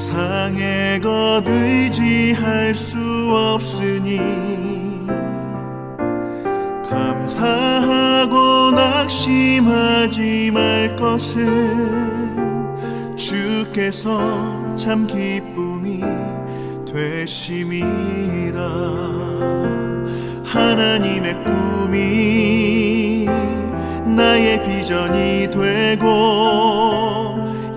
세상에 것 의지할 수 없으니 감사하고 낙심하지 말 것은 주께서 참 기쁨이 되심이라. 하나님의 꿈이 나의 비전이 되고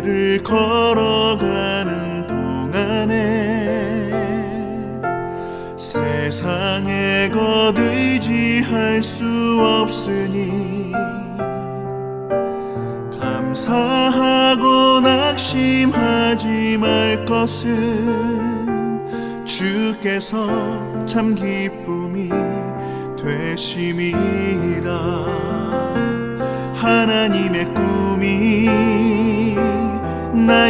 길을 걸어가는 동안에 세상의 것 의지할 수 없으니 감사하고 낙심하지 말 것은 주께서 참 기쁨이 되심이라. 하나님의 꿈이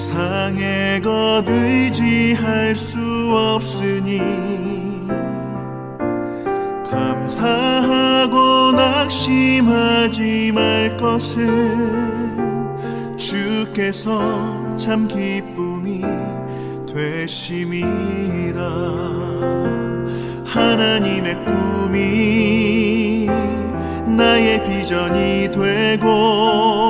세상에 것 의지할 수 없으니 감사하고 낙심하지 말 것은 주께서 참 기쁨이 되심이라. 하나님의 꿈이 나의 비전이 되고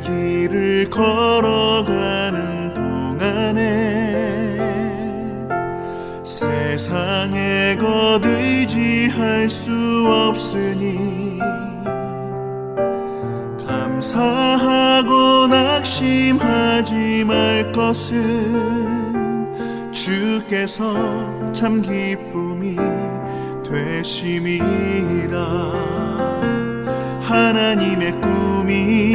길을 걸어가는 동안에 세상에 것 의지할 수 없으니 감사하고 낙심하지 말 것은 주께서 참 기쁨이 되심이라. 하나님의 꿈이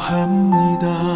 합니다.